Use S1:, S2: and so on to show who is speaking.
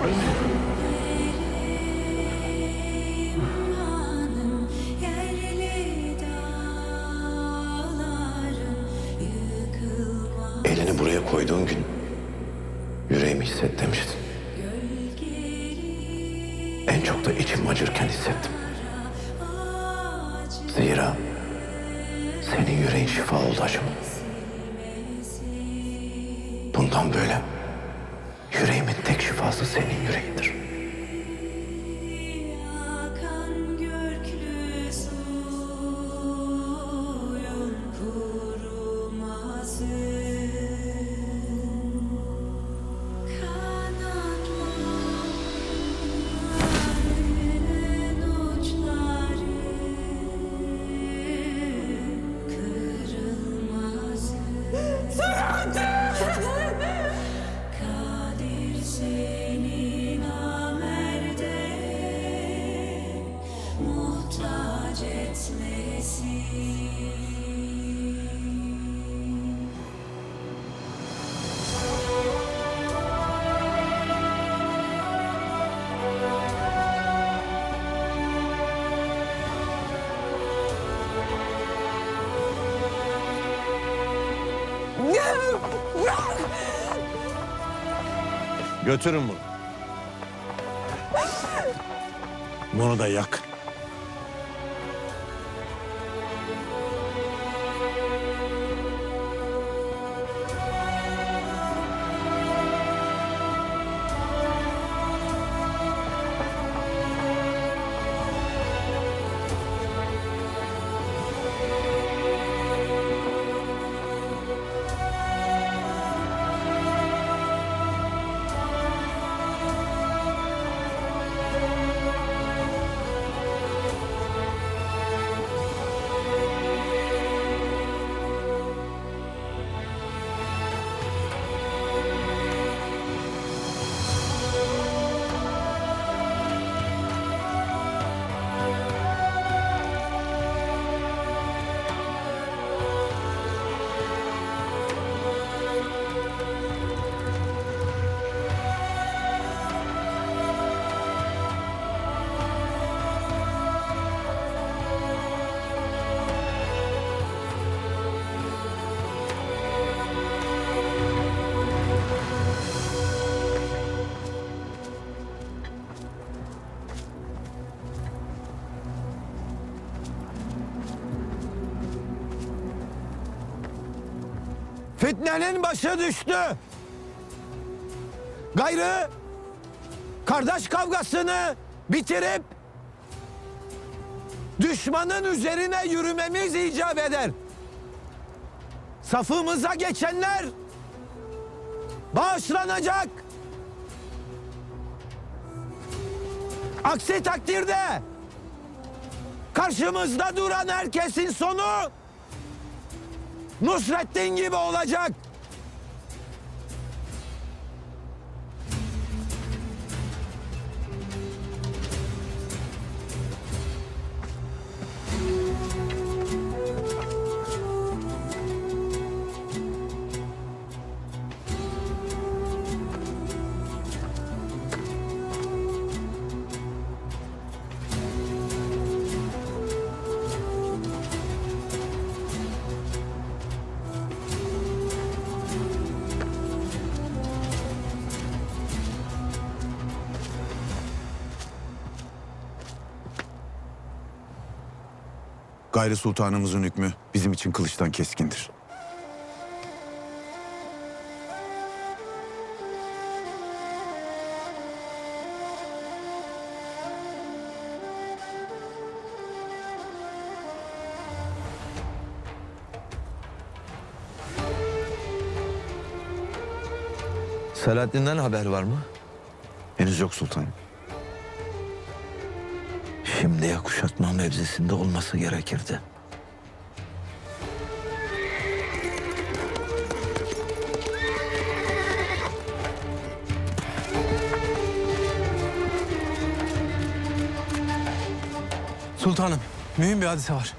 S1: Elini buraya koyduğun gün yüreğimi hisset demiştin. En çok da içim acırken hissettim. Zira senin yüreğin şifa oldu acıma. Bundan böyle tek şifası senin yüreğindir.
S2: Götürün bunu. Bunu da yak.
S3: Fitnenin başı düştü. Gayrı kardeş kavgasını bitirip düşmanın üzerine yürümemiz icap eder. Safımıza geçenler bağışlanacak. Aksi takdirde karşımızda duran herkesin sonu Nusrettin gibi olacak.
S4: Gayrı sultanımızın hükmü bizim için kılıçtan keskindir.
S3: Selahattin'den haber var mı?
S4: Henüz yok sultanım.
S3: Şimdiye kuşatma mevzisinde olması gerekirdi.
S5: Sultanım, mühim bir hadise var.